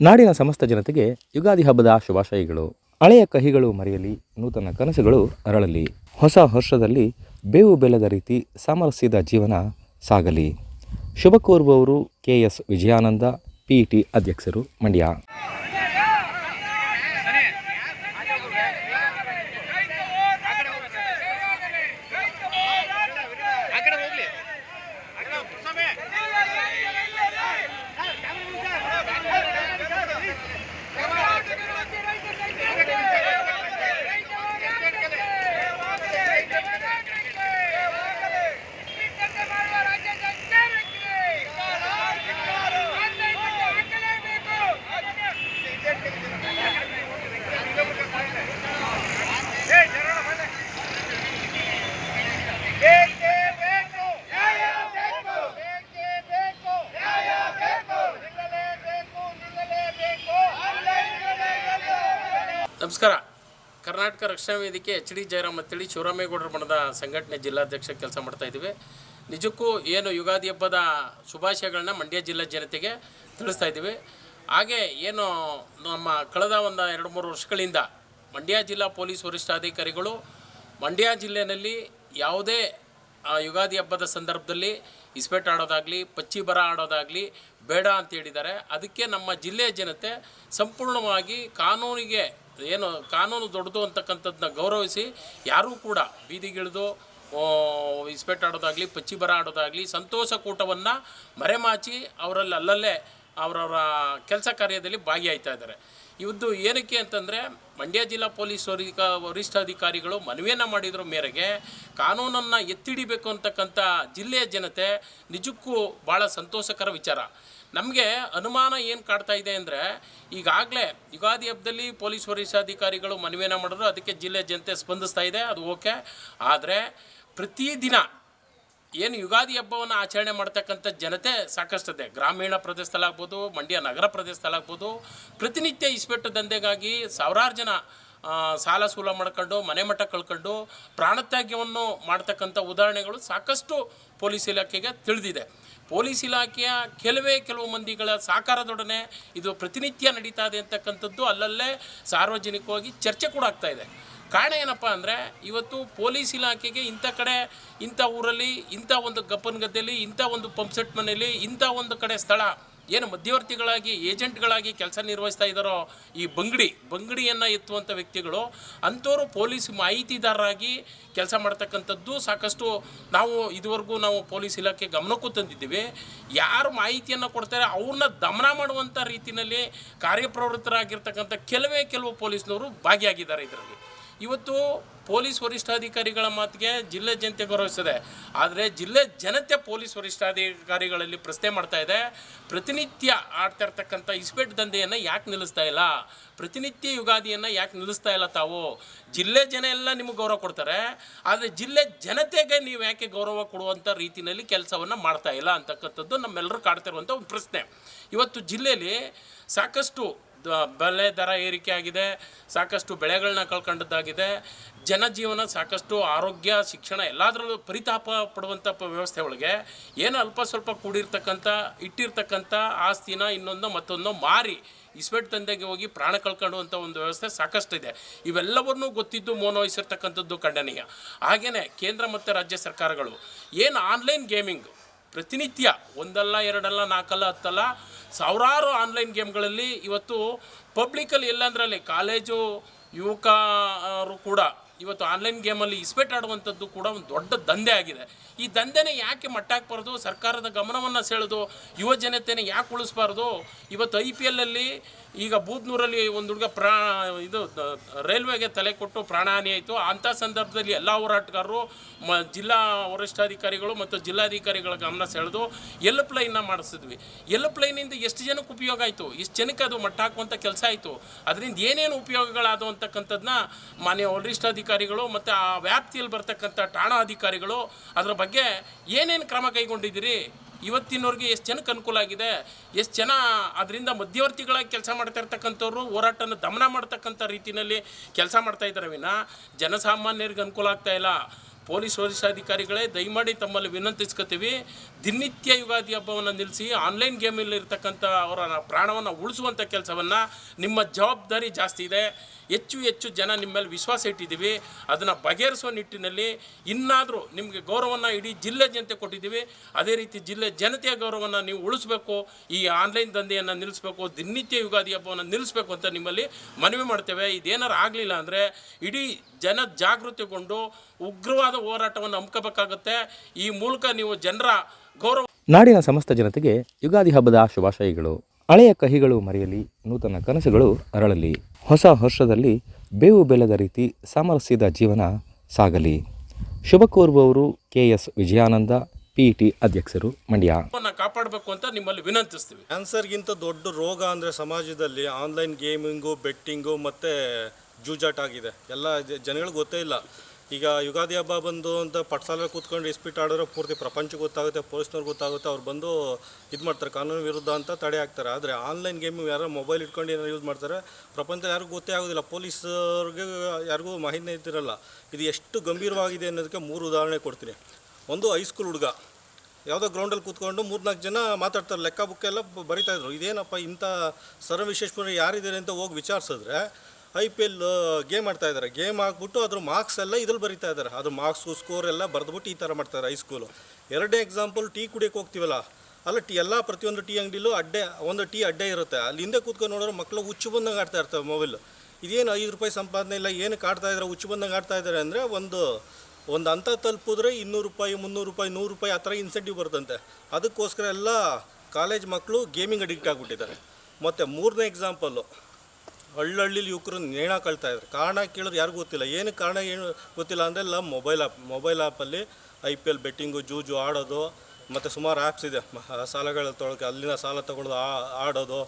ನಾಡಿನ ಸಮಸ್ತ ಜನತೆಗೆ ಯುಗಾದಿ ಹಬ್ಬದ ಶುಭಾಶಯಗಳು. ಹಳೆಯ ಕಹಿಗಳು ಮರೆಯಲಿ, ನೂತನ ಕನಸುಗಳು ಅರಳಲಿ. ಹೊಸ ವರ್ಷದಲ್ಲಿ ಬೇವು ಬೆಲ್ಲದ ರೀತಿ ಸಾಮರಸ್ಯದ ಜೀವನ ಸಾಗಲಿ. ಶುಭ ಕೋರುವವರು K S Vijayananda, P T ಅಧ್ಯಕ್ಷರು ಮಂಡ್ಯ. ಕರ್ನಾಟಕ ರಕ್ಷಣಾ ವೇದಿಕೆ ಎಚ್ ಡಿ ಜಯರಾಮ್ ಅಂತೇಳಿ ಶಿವರಾಮೇಗೌಡರ ಬಣದ ಸಂಘಟನೆ ಜಿಲ್ಲಾಧ್ಯಕ್ಷ ಕೆಲಸ ಮಾಡ್ತಾ ಇದ್ದೀವಿ. ನಿಜಕ್ಕೂ ಏನು ಯುಗಾದಿ ಹಬ್ಬದ ಶುಭಾಶಯಗಳನ್ನ ಮಂಡ್ಯ ಜಿಲ್ಲಾ ಜನತೆಗೆ ತಿಳಿಸ್ತಾ ಇದ್ದೀವಿ. ಹಾಗೆ ಏನು ನಮ್ಮ ಕಳೆದ ಒಂದು ಎರಡು ಮೂರು ವರ್ಷಗಳಿಂದ ಮಂಡ್ಯ ಜಿಲ್ಲಾ ಪೊಲೀಸ್ ವರಿಷ್ಠಾಧಿಕಾರಿಗಳು ಮಂಡ್ಯ ಜಿಲ್ಲೆಯಲ್ಲಿ ಯಾವುದೇ ಆ ಯುಗಾದಿ ಹಬ್ಬದ ಸಂದರ್ಭದಲ್ಲಿ ಇಸ್ಪೇಟ್ ಆಡೋದಾಗಲಿ, ಪಚ್ಚಿ ಬರ ಆಡೋದಾಗಲಿ ಬೇಡ ಅಂತ ಹೇಳಿದ್ದಾರೆ. ಅದಕ್ಕೆ ನಮ್ಮ ಜಿಲ್ಲೆಯ ಜನತೆ ಸಂಪೂರ್ಣವಾಗಿ ಕಾನೂನಿಗೆ ಏನು ಕಾನೂನು ದೊಡ್ಡದು ಅಂತಕ್ಕಂಥದ್ದನ್ನ ಗೌರವಿಸಿ ಯಾರೂ ಕೂಡ ಬೀದಿಗಿಳಿದು ಇಸ್ಪೇಟ್ ಆಡೋದಾಗಲಿ, ಪಚ್ಚಿ ಬರ ಆಡೋದಾಗಲಿ ಸಂತೋಷ ಕೂಟವನ್ನು ಮರೆಮಾಚಿ ಅವರಲ್ಲಿ ಅಲ್ಲಲ್ಲೇ ಅವರವರ ಕೆಲಸ ಕಾರ್ಯದಲ್ಲಿ ಭಾಗಿಯಾಯ್ತಾ ಇದ್ದಾರೆ. ಇವತ್ತು ಏನಕ್ಕೆ ಅಂತಂದರೆ ಮಂಡ್ಯ ಜಿಲ್ಲಾ ಪೊಲೀಸ್ ವರಿಷ್ಠ ವರಿಷ್ಠಾಧಿಕಾರಿಗಳು ಮನವಿಯನ್ನು ಮಾಡಿದ್ರ ಮೇರೆಗೆ. ಕಾನೂನನ್ನು ಎತ್ತಿಡಿಬೇಕು ಅಂತಕ್ಕಂಥ ಜಿಲ್ಲೆಯ ಜನತೆ ನಿಜಕ್ಕೂ ಭಾಳ ಸಂತೋಷಕರ ವಿಚಾರ. ನಮಗೆ ಅನುಮಾನ ಏನು ಕಾಡ್ತಾ ಇದೆ ಅಂದರೆ, ಈಗಾಗಲೇ ಯುಗಾದಿ ಹಬ್ಬದಲ್ಲಿ ಪೊಲೀಸ್ ವರಿಷ್ಠಾಧಿಕಾರಿಗಳು ಮನವಿಯನ್ನು ಮಾಡಿದ್ರು, ಅದಕ್ಕೆ ಜಿಲ್ಲೆಯ ಜನತೆ ಸ್ಪಂದಿಸ್ತಾ ಇದೆ, ಅದು ಓಕೆ. ಆದರೆ ಪ್ರತಿದಿನ ಏನು ಯುಗಾದಿ ಹಬ್ಬವನ್ನು ಆಚರಣೆ ಮಾಡ್ತಕ್ಕಂಥ ಜನತೆ ಸಾಕಷ್ಟಿದೆ ಗ್ರಾಮೀಣ ಪ್ರದೇಶದಲ್ಲಾಗ್ಬೋದು, ಮಂಡ್ಯ ನಗರ ಪ್ರದೇಶದಲ್ಲಾಗ್ಬೋದು, ಪ್ರತಿನಿತ್ಯ ಇಸ್ಪೆಟ್ಟು ದಂಧೆಗಾಗಿ ಸಾವಿರಾರು ಜನ ಸಾಲ ಸೂಲ ಮಾಡ್ಕೊಂಡು, ಮನೆ ಮಠ ಕಳ್ಕೊಂಡು ಪ್ರಾಣತ್ಯಾಗ್ಯವನ್ನು ಮಾಡ್ತಕ್ಕಂಥ ಉದಾಹರಣೆಗಳು ಸಾಕಷ್ಟು ಪೊಲೀಸ್ ಇಲಾಖೆಗೆ ತಿಳಿದಿದೆ. ಪೊಲೀಸ್ ಇಲಾಖೆಯ ಕೆಲವೇ ಕೆಲವು ಮಂದಿಗಳ ಸಹಕಾರದೊಡನೆ ಇದು ಪ್ರತಿನಿತ್ಯ ನಡೀತಾ ಇದೆ ಅಂತಕ್ಕಂಥದ್ದು ಅಲ್ಲಲ್ಲೇ ಸಾರ್ವಜನಿಕವಾಗಿ ಚರ್ಚೆ ಕೂಡ ಆಗ್ತಾ ಇದೆ. ಕಾರಣ ಏನಪ್ಪ ಅಂದರೆ ಇವತ್ತು ಪೊಲೀಸ್ ಇಲಾಖೆಗೆ ಇಂಥ ಕಡೆ, ಇಂಥ ಊರಲ್ಲಿ, ಇಂಥ ಒಂದು ಗಪ್ಪನ ಗದ್ದೆಯಲ್ಲಿ ಇಂಥ ಒಂದು ಪಂಪ್ಸೆಟ್ ಮನೆಯಲ್ಲಿ ಇಂಥ ಒಂದು ಕಡೆ ಸ್ಥಳ ಏನು ಮಧ್ಯವರ್ತಿಗಳಾಗಿ, ಏಜೆಂಟ್ಗಳಾಗಿ ಕೆಲಸ ನಿರ್ವಹಿಸ್ತಾ ಇದ್ದಾರೋ ಈ ಬಂಗಡಿ, ಬಂಗಡಿಯನ್ನು ಎತ್ತುವಂಥ ವ್ಯಕ್ತಿಗಳು ಅಂಥವರು ಪೊಲೀಸ್ ಮಾಹಿತಿದಾರರಾಗಿ ಕೆಲಸ ಮಾಡ್ತಕ್ಕಂಥದ್ದು ಸಾಕಷ್ಟು ನಾವು ಇದುವರೆಗೂ ನಾವು ಪೊಲೀಸ್ ಇಲಾಖೆ ಗಮನಕ್ಕೂ ತಂದಿದ್ದೀವಿ. ಯಾರು ಮಾಹಿತಿಯನ್ನು ಕೊಡ್ತಾರೆ, ಅವ್ರನ್ನ ದಮನ ಮಾಡುವಂಥ ರೀತಿಯಲ್ಲಿ ಕಾರ್ಯಪ್ರವೃತ್ತರಾಗಿರ್ತಕ್ಕಂಥ ಕೆಲವೇ ಕೆಲವು ಪೊಲೀಸ್ನವರು ಭಾಗಿಯಾಗಿದ್ದಾರೆ ಇದರಲ್ಲಿ. ಇವತ್ತು ಪೊಲೀಸ್ ವರಿಷ್ಠಾಧಿಕಾರಿಗಳ ಮಾತಿಗೆ ಜಿಲ್ಲೆ ಜನತೆ ಗೌರವಿಸಿದೆ. ಆದರೆ ಜಿಲ್ಲೆ ಜನತೆ ಪೊಲೀಸ್ ವರಿಷ್ಠಾಧಿಕಾರಿಗಳಲ್ಲಿ ಪ್ರಶ್ನೆ ಮಾಡ್ತಾ ಇದೆ. ಪ್ರತಿನಿತ್ಯ ಆಡ್ತಾ ಇರ್ತಕ್ಕಂಥ ಇಸ್ಪೇಟ್ ದಂಧೆಯನ್ನು ಯಾಕೆ ನಿಲ್ಲಿಸ್ತಾ ಇಲ್ಲ? ಪ್ರತಿನಿತ್ಯ ಯುಗಾದಿಯನ್ನು ಯಾಕೆ ನಿಲ್ಲಿಸ್ತಾ ಇಲ್ಲ ತಾವು? ಜಿಲ್ಲೆ ಜನ ಎಲ್ಲ ನಿಮಗೆ ಗೌರವ ಕೊಡ್ತಾರೆ. ಆದರೆ ಜಿಲ್ಲೆ ಜನತೆಗೆ ನೀವು ಯಾಕೆ ಗೌರವ ಕೊಡುವಂಥ ರೀತಿಯಲ್ಲಿ ಕೆಲಸವನ್ನು ಮಾಡ್ತಾ ಇಲ್ಲ ಅಂತಕ್ಕಂಥದ್ದು ನಮ್ಮೆಲ್ಲರೂ ಕಾಡ್ತಿರುವಂಥ ಒಂದು ಪ್ರಶ್ನೆ. ಇವತ್ತು ಜಿಲ್ಲೆಯಲ್ಲಿ ಸಾಕಷ್ಟು ಬೆಲೆ ದರ ಏರಿಕೆ ಆಗಿದೆ ಸಾಕಷ್ಟು ಬೆಳೆಗಳನ್ನ ಕಳ್ಕೊಂಡದ್ದಾಗಿದೆ. ಜನಜೀವನ ಸಾಕಷ್ಟು ಆರೋಗ್ಯ, ಶಿಕ್ಷಣ ಎಲ್ಲದರಲ್ಲೂ ಪರಿತಾಪ ಪಡುವಂಥ ವ್ಯವಸ್ಥೆ ಒಳಗೆ. ಏನು ಅಲ್ಪ ಸ್ವಲ್ಪ ಕೂಡಿರ್ತಕ್ಕಂಥ ಇಟ್ಟಿರ್ತಕ್ಕಂಥ ಆಸ್ತಿನ ಇನ್ನೊಂದು ಮತ್ತೊಂದು ಮಾರಿ ಇಸ್ಪೆಟ್ ತಂದೆಗೆ ಹೋಗಿ ಪ್ರಾಣ ಕಳ್ಕೊಳ್ಳುವಂಥ ಒಂದು ವ್ಯವಸ್ಥೆ ಸಾಕಷ್ಟು ಇದೆ ಇವೆಲ್ಲವನ್ನೂ ಗೊತ್ತಿದ್ದು ಮೌನ ವಹಿಸಿರ್ತಕ್ಕಂಥದ್ದು ಖಂಡನೀಯ. ಹಾಗೆಯೇ ಕೇಂದ್ರ ಮತ್ತು ರಾಜ್ಯ ಸರ್ಕಾರಗಳು, ಏನು ಆನ್ಲೈನ್ ಗೇಮಿಂಗ್ ಪ್ರತಿನಿತ್ಯ ಒಂದಲ್ಲ ಎರಡಲ್ಲ ನಾಲ್ಕಲ್ಲ ಹತ್ತಲ್ಲ ಸಾವಿರಾರು ಆನ್ಲೈನ್ ಗೇಮ್ಗಳಲ್ಲಿ ಇವತ್ತು ಪಬ್ಲಿಕಲ್ಲಿ ಎಲ್ಲಂದ್ರಲ್ಲಿ ಕಾಲೇಜು ಯುವಕರು ಕೂಡ ಇವತ್ತು ಆನ್ಲೈನ್ ಗೇಮಲ್ಲಿ ಇಸ್ಪೆಟ್ ಆಡುವಂಥದ್ದು ಕೂಡ ಒಂದು ದೊಡ್ಡ ದಂಧೆ ಆಗಿದೆ. ಈ ದಂಧೆನ ಯಾಕೆ ಮಟ್ಟಾಕ್ಬಾರ್ದು ಸರ್ಕಾರದ ಗಮನವನ್ನು ಸೆಳೆದು, ಯುವ ಜನತೆನ ಯಾಕೆ ಉಳಿಸ್ಬಾರ್ದು? ಇವತ್ತು ಐ ಪಿ ಎಲ್ಲಲ್ಲಿ ಈಗ ಬೂದ್ನೂರಲ್ಲಿ ಒಂದು ಹುಡುಗ ಪ್ರಾ, ಇದು, ರೈಲ್ವೆಗೆ ತಲೆ ಕೊಟ್ಟು ಪ್ರಾಣಹಾನಿ ಆಯಿತು. ಅಂಥ ಸಂದರ್ಭದಲ್ಲಿ ಎಲ್ಲ ಹೋರಾಟಗಾರರು, ಮ, ಜಿಲ್ಲಾ ವರಿಷ್ಠಾಧಿಕಾರಿಗಳು ಮತ್ತು ಜಿಲ್ಲಾಧಿಕಾರಿಗಳ ಗಮನ ಸೆಳೆದು ಎಲ್ಪ್ ಲೈನ್ನ ಮಾಡಿಸಿದ್ವಿ. ಎಲ್ಪ್ ಲೈನಿಂದ ಎಷ್ಟು ಜನಕ್ಕೆ ಉಪಯೋಗ ಆಯಿತು? ಎಷ್ಟು ಜನಕ್ಕೆ ಅದು ಮಟ್ಟ ಹಾಕುವಂಥ ಕೆಲಸ ಆಯಿತು. ಅದರಿಂದ ಏನೇನು ಉಪಯೋಗಗಳಾದವು ಅಂತಕ್ಕಂಥದ್ದನ್ನ ಮಾನ್ಯ ವರಿಷ್ಠಾಧಿಕಾರಿಗಳು ಮತ್ತು ಆ ವ್ಯಾಪ್ತಿಯಲ್ಲಿ ಬರ್ತಕ್ಕಂಥ ಠಾಣಾ ಅಧಿಕಾರಿಗಳು ಅದರ ಬಗ್ಗೆ ಏನೇನು ಕ್ರಮ ಕೈಗೊಂಡಿದ್ದೀರಿ? ಇವತ್ತಿನವ್ರಿಗೆ ಎಷ್ಟು ಜನಕ್ಕೆ ಅನುಕೂಲ ಆಗಿದೆ? ಎಷ್ಟು ಜನ ಅದರಿಂದ ಮಧ್ಯವರ್ತಿಗಳಾಗಿ ಕೆಲಸ ಮಾಡ್ತಾ ಇರ್ತಕ್ಕಂಥವ್ರು ಹೋರಾಟನ ದಮನ ಮಾಡ್ತಕ್ಕಂಥ ರೀತಿಯಲ್ಲಿ ಕೆಲಸ ಮಾಡ್ತಾ ಇದ್ದಾರೆ ವಿನ. ಜನಸಾಮಾನ್ಯರಿಗೆ ಅನುಕೂಲ ಆಗ್ತಾಯಿಲ್ಲ ಪೊಲೀಸ್ ವರಿಷ್ಠಾಧಿಕಾರಿಗಳೇ ದಯಮಾಡಿ ತಮ್ಮಲ್ಲಿ ವಿನಂತಿಸ್ಕೊತೀವಿ ದಿನನಿತ್ಯ ಯುಗಾದಿ ಹಬ್ಬವನ್ನು ನಿಲ್ಲಿಸಿ ಆನ್ಲೈನ್ ಗೇಮಲ್ಲಿರ್ತಕ್ಕಂಥ ಅವರ ಪ್ರಾಣವನ್ನು ಉಳಿಸುವಂಥ ಕೆಲಸವನ್ನು ನಿಮ್ಮ ಜವಾಬ್ದಾರಿ ಜಾಸ್ತಿ ಇದೆ. ಹೆಚ್ಚು ಹೆಚ್ಚು ಜನ ನಿಮ್ಮ ಮೇಲೆ ವಿಶ್ವಾಸ ಇಟ್ಟಿದ್ದೀವಿ. ಅದನ್ನು ಬಗೆಹರಿಸುವ ನಿಟ್ಟಿನಲ್ಲಿ ಇನ್ನಾದರೂ ನಿಮಗೆ ಗೌರವವನ್ನು ಇಡೀ ಜಿಲ್ಲೆ ಜನತೆ ಕೊಟ್ಟಿದ್ದೀವಿ. ಅದೇ ರೀತಿ ಜಿಲ್ಲೆ ಜನತೆಯ ಗೌರವವನ್ನು ನೀವು ಉಳಿಸ್ಬೇಕು, ಈ ಆನ್ಲೈನ್ ದಂಧೆಯನ್ನು ನಿಲ್ಲಿಸಬೇಕು ದಿನನಿತ್ಯ ಯುಗಾದಿ ಹಬ್ಬವನ್ನು ನಿಲ್ಲಿಸಬೇಕು ಅಂತ ನಿಮ್ಮಲ್ಲಿ ಮನವಿ ಮಾಡ್ತೇವೆ. ಇದೇನಾರು ಆಗಲಿಲ್ಲ ಅಂದರೆ ಇಡೀ ಜನ ಜಾಗೃತಿಗೊಂಡು ಉಗ್ರವಾದ ಹೋರಾಟವನ್ನು ಹಮ್ಕೋಬೇಕಾಗುತ್ತೆ ಈ ಮೂಲಕ ನೀವು ಜನರ ಗೌರವ ನಾಡಿನ ಸಮಸ್ತ ಜನತೆಗೆ ಯುಗಾದಿ ಹಬ್ಬದ ಶುಭಾಶಯಗಳು. ಹಳೆಯ ಕಹಿಗಳು ಮರೆಯಲಿ ನೂತನ ಕನಸುಗಳು ಅರಳಲಿ. ಹೊಸ ವರ್ಷದಲ್ಲಿ ಬೇವು ಬೆಲ್ಲದ ರೀತಿ ಸಾಮರಸ್ಯದ ಜೀವನ ಸಾಗಲಿ. ಶುಭ ಕೋರುವವರು K S Vijayananda P T ಅಧ್ಯಕ್ಷರು ಮಂಡ್ಯ. ಕಾಪಾಡಬೇಕು ಅಂತ ನಿಮ್ಮಲ್ಲಿ ವಿನಂತಿಸ್ತೀವಿ. ಕ್ಯಾನ್ಸರ್ಗಿಂತ ದೊಡ್ಡ ರೋಗ ಅಂದರೆ ಸಮಾಜದಲ್ಲಿ ಆನ್ಲೈನ್ ಗೇಮಿಂಗು ಬೆಟ್ಟಿಂಗು ಮತ್ತು ಜೂಜಾಟ ಆಗಿದೆ. ಎಲ್ಲ ಜನಗಳಿಗೆ ಗೊತ್ತೇ ಇಲ್ಲ. ಈಗ ಯುಗಾದಿ ಹಬ್ಬ ಬಂದು ಅಂತ ಪಟ್ಸಾಲಲ್ಲಿ ಕೂತ್ಕೊಂಡು ಇಸ್ಪೀಟ್ ಆಡಿದ್ರೆ ಪೂರ್ತಿ ಪ್ರಪಂಚ ಗೊತ್ತಾಗುತ್ತೆ, ಪೊಲೀಸ್ನವ್ರು ಗೊತ್ತಾಗುತ್ತೆ, ಅವ್ರು ಬಂದು ಇದು ಮಾಡ್ತಾರೆ, ಕಾನೂನು ವಿರುದ್ಧ ಅಂತ ತಡೆ ಹಾಕ್ತಾರೆ. ಆದರೆ ಆನ್ಲೈನ್ ಗೇಮ್ ಯಾರೋ ಮೊಬೈಲ್ ಇಟ್ಕೊಂಡು ಏನಾರು ಯೂಸ್ ಮಾಡ್ತಾರೆ, ಪ್ರಪಂಚದಲ್ಲಿ ಯಾರಿಗೂ ಗೊತ್ತೇ ಆಗೋದಿಲ್ಲ. ಪೊಲೀಸರಿಗೆ ಯಾರಿಗೂ ಮಾಹಿತಿ ಇದ್ದಿರಲ್ಲ. ಇದು ಎಷ್ಟು ಗಂಭೀರವಾಗಿದೆ ಅನ್ನೋದಕ್ಕೆ ಮೂರು ಉದಾಹರಣೆ ಕೊಡ್ತೀನಿ. ಒಂದು ಹೈಸ್ಕೂಲ್ ಹುಡುಗ. ಯಾವುದೋ ಗ್ರೌಂಡಲ್ಲಿ ಕೂತ್ಕೊಂಡು ಮೂರ್ನಾಲ್ಕು ಜನ ಮಾತಾಡ್ತಾರೆ, ಲೆಕ್ಕ ಬುಕ್ಕೆಲ್ಲ ಬರಿತಾಯಿದ್ರು ಇದೇನಪ್ಪ ಇಂಥ ಸರ್ ವಿಶೇಷಪುರ ಯಾರಿದ್ದಾರೆ ಅಂತ ಹೋಗಿ ವಿಚಾರಿಸಿದ್ರೆ ಐ ಪಿ ಎಲ್ ಗೇಮ್ ಆಡ್ತಾ ಇದ್ದಾರೆ ಗೇಮ್ ಹಾಕ್ಬಿಟ್ಟು ಅದ್ರ ಮಾರ್ಕ್ಸ್ ಎಲ್ಲ ಇದ್ರಲ್ಲಿ ಬರಿತಾ ಇದ್ದಾರೆ ಅದ್ರ ಮಾರ್ಕ್ಸು ಸ್ಕೋರ್ ಎಲ್ಲ ಬರೆದ್ಬಿಟ್ಟು ಈ ಥರ ಮಾಡ್ತಾರೆ ಹೈಸ್ಕೂಲು ಎರಡನೇ ಎಕ್ಸಾಂಪಲ್ ಟೀ ಕುಡಿಯೋಕೆ ಹೋಗ್ತೀವಲ್ಲ, ಅಲ್ಲ ಟೀ, ಎಲ್ಲ ಪ್ರತಿಯೊಂದು ಟೀ ಅಂಗಡಿಲೂ ಅಡ್ಡೆ, ಒಂದು ಟೀ ಅಡ್ಡೆ ಇರುತ್ತೆ. ಅಲ್ಲಿ ಹಿಂದೆ ಕೂತ್ಕೊಂಡು ನೋಡಿದ್ರೆ ಮಕ್ಕಳು ಹುಚ್ಚು ಬಂದಂಗೆ ಆಡ್ತಾ ಇರ್ತವೆ ಮೊಬೈಲ್ ಇದೇನು ಐದು ರೂಪಾಯಿ ಸಂಪಾದನೆ ಇಲ್ಲ ಏನಕ್ಕೆ ಕಾಡ್ತಾ ಇದ್ದಾರೆ ಹುಚ್ಚು ಬಂದಂಗೆ ಆಡ್ತಾ ಇದ್ದಾರೆ ಅಂದರೆ ಒಂದು ಒಂದು ಹಂತ ತಲುಪಿದ್ರೆ ಇನ್ನೂರು ರೂಪಾಯಿ, ಮುನ್ನೂರು ರೂಪಾಯಿ, ನೂರು ರೂಪಾಯಿ ಆ ಥರ ಇನ್ಸೆಂಟಿವ್ ಬರ್ತಂತೆ ಅದಕ್ಕೋಸ್ಕರ ಎಲ್ಲ ಕಾಲೇಜ್ ಮಕ್ಕಳು ಗೇಮಿಂಗ್ ಅಡಿಕ್ಟ್ ಆಗಿಬಿಟ್ಟಿದ್ದಾರೆ. ಮತ್ತು ಮೂರನೇ ಎಕ್ಸಾಂಪಲ್ಲು ಹಳ್ಳಹಳ್ಳಿಲಿ ಯುವಕರು ನೇಣ ಕಳ್ತಾ ಇದ್ದಾರೆ. ಕಾರಣ ಕೇಳಿದ್ರೆ ಯಾರಿಗೂ ಗೊತ್ತಿಲ್ಲ. ಏನು ಕಾರಣ ಏನು ಗೊತ್ತಿಲ್ಲ ಅಂದರೆ ಎಲ್ಲ ಮೊಬೈಲ್ ಆ್ಯಪ್ ಮೊಬೈಲ್ ಆ್ಯಪಲ್ಲಿ ಐ ಪಿ ಎಲ್ ಬೆಟ್ಟಿಂಗು, ಜೂಜು ಆಡೋದು, ಮತ್ತು ಸುಮಾರು ಆ್ಯಪ್ಸ್ ಇದೆ. ಸಾಲಗಳ ತೊಳಕೆ, ಅಲ್ಲಿನ ಸಾಲ ತಗೊಳ್ಳೋದು ಆ- ಆಡೋದು,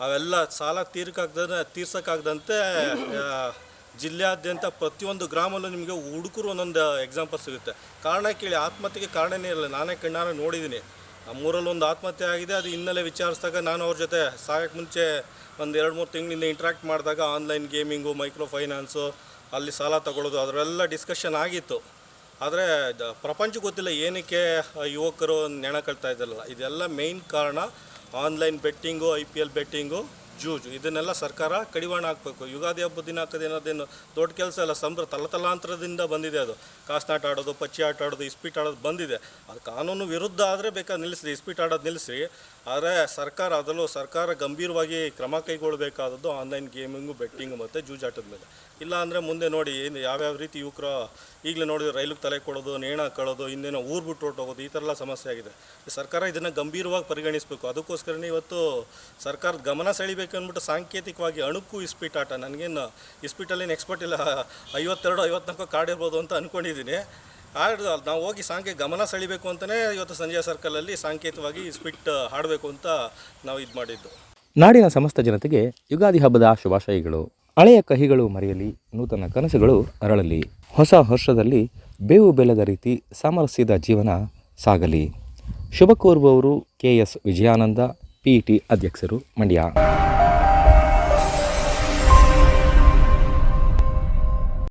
ಅವೆಲ್ಲ ಸಾಲ ತೀರ್ಕಾಗ್ದ ತೀರ್ಸೋಕ್ಕಾಗ್ದಂತೆ ಜಿಲ್ಲೆಯಾದ್ಯಂತ ಪ್ರತಿಯೊಂದು ಗ್ರಾಮಲ್ಲೂ ನಿಮಗೆ ಹುಡುಕರು ಒಂದೊಂದು ಎಕ್ಸಾಂಪಲ್ ಸಿಗುತ್ತೆ. ಕಾರಣ ಕೇಳಿ, ಆತ್ಮಹತ್ಯೆಗೆ ಕಾರಣನೇ ಇರಲ್ಲ. ನಾನೇ ಕಣ್ಣಾರ ನೋಡಿದ್ದೀನಿ. ನಮ್ಮೂರಲ್ಲಿ ಒಂದು ಆತ್ಮಹತ್ಯೆ ಆಗಿದೆ, ಅದು ಹಿನ್ನೆಲೆ ವಿಚಾರಿಸಿದಾಗ ನಾನು ಅವ್ರ ಜೊತೆ ಸಾಯಕ್ಕೆ ಮುಂಚೆ ಒಂದು ಎರಡು ಮೂರು ತಿಂಗಳಿಂದ ಇಂಟ್ರ್ಯಾಕ್ಟ್ ಮಾಡಿದಾಗ ಆನ್ಲೈನ್ ಗೇಮಿಂಗು ಮೈಕ್ರೋ ಫೈನಾನ್ಸು ಅಲ್ಲಿ ಸಾಲ ತಗೊಳ್ಳೋದು ಅದರೆಲ್ಲ ಡಿಸ್ಕಷನ್ ಆಗಿತ್ತು. ಆದರೆ ಪ್ರಪಂಚ ಗೊತ್ತಿಲ್ಲ ಏನಕ್ಕೆ ಯುವಕರು ನೆಣ ಕಳ್ತಾ ಇದ್ದಾರಲ್ಲ ಇದೆಲ್ಲ ಮೇಯ್ನ್ ಕಾರಣ online betting I P L betting ಜೂಜು, ಇದನ್ನೆಲ್ಲ ಸರ್ಕಾರ ಕಡಿವಾಣ ಹಾಕಬೇಕು. ಯುಗಾದಿ ಹಬ್ಬದ ದಿನ ಹಾಕೋದು ದೊಡ್ಡ ಕೆಲಸ ಅಲ್ಲ ಸಂಭ್ರ ತಲತಲಾಂತರದಿಂದ ಬಂದಿದೆ ಅದು. ಕಾಸ್ನಾಟ ಆಡೋದು, ಪಚ್ಚಿ ಆಟ ಆಡೋದು, ಇಸ್ಪೀಟ್ ಆಡೋದು ಬಂದಿದೆ. ಅದು ಕಾನೂನು ವಿರುದ್ಧ ಆದರೆ ಬೇಕಾದ್ರೆ ನಿಲ್ಲಿಸಿ ಇಸ್ಪೀಟ್ ಆಡೋದು ನಿಲ್ಲಿಸಿ ಆದರೆ ಸರ್ಕಾರ ಅದರಲ್ಲೂ ಸರ್ಕಾರ ಗಂಭೀರವಾಗಿ ಕ್ರಮ ಕೈಗೊಳ್ಳಬೇಕಾದದ್ದು ಆನ್ಲೈನ್ ಗೇಮಿಂಗು ಬೆಟ್ಟಿಂಗು ಮತ್ತು ಜೂಜಾಟದ ಮೇಲೆ. ಇಲ್ಲ ಅಂದರೆ ಮುಂದೆ ನೋಡಿ ಏನು ಯಾವ್ಯಾವ ರೀತಿ ಯುವಕರು ಈಗಲೇ ನೋಡಿದ್ರೆ ರೈಲಿಗೆ ತಲೆ ಕೊಡೋದು, ನೇಣ ಕಳೋದು ಇನ್ನೇನೋ ಊರು ಬಿಟ್ಟು ಹೊರಟೋಗೋದು, ಈ ಥರ ಎಲ್ಲ ಸಮಸ್ಯೆ ಆಗಿದೆ. ಸರ್ಕಾರ ಇದನ್ನು ಗಂಭೀರವಾಗಿ ಪರಿಗಣಿಸಬೇಕು. ಅದಕ್ಕೋಸ್ಕರನೇ ಇವತ್ತು ಸರ್ಕಾರದ ಗಮನ ಸೆಳಿಬೇಕು ಅಂದ್ಬಿಟ್ಟು ಸಾಂಕೇತಿಕವಾಗಿ ಅಣುಕು ಇಸ್ಪೀಟ್ ಆಟ. ನನಗೇನು ಇಸ್ಪೀಟಲ್ಲೇನು ಎಕ್ಸ್ಪರ್ಟ್ ಇಲ್ಲ, ಐವತ್ತೆರಡು, ಐವತ್ನಾಲ್ಕು ಕಾರ್ಡ್ ಇರ್ಬೋದು ಅಂತ ಅಂದ್ಕೊಂಡಿದ್ದೀನಿ ಆಡ್ ನಾವು ಹೋಗಿ ಸಾಂಕೆ ಗಮನ ಸೆಳಿಬೇಕು ಅಂತಲೇ ಇವತ್ತು ಸಂಜಯ ಸರ್ಕಲಲ್ಲಿ ಸಾಂಕೇತಿಕವಾಗಿ ಸ್ಪಿಟ್ ಹಾಡಬೇಕು ಅಂತ ನಾವು ಇದು ಮಾಡಿದ್ದು. ನಾಡಿನ ಸಮಸ್ತ ಜನತೆಗೆ ಯುಗಾದಿ ಹಬ್ಬದ ಶುಭಾಶಯಗಳು. ಹಳೆಯ ಕಹಿಗಳು ಮರೆಯಲಿ, ನೂತನ ಕನಸುಗಳು ಅರಳಲಿ. ಹೊಸ ವರ್ಷದಲ್ಲಿ ಬೇವು ಬೆಲ್ಲದ ರೀತಿ ಸಾಮರಸ್ಯದ ಜೀವನ ಸಾಗಲಿ. ಶುಭ ಕೋರುವವರು K S Vijayananda, P T ಅಧ್ಯಕ್ಷರು ಮಂಡ್ಯ.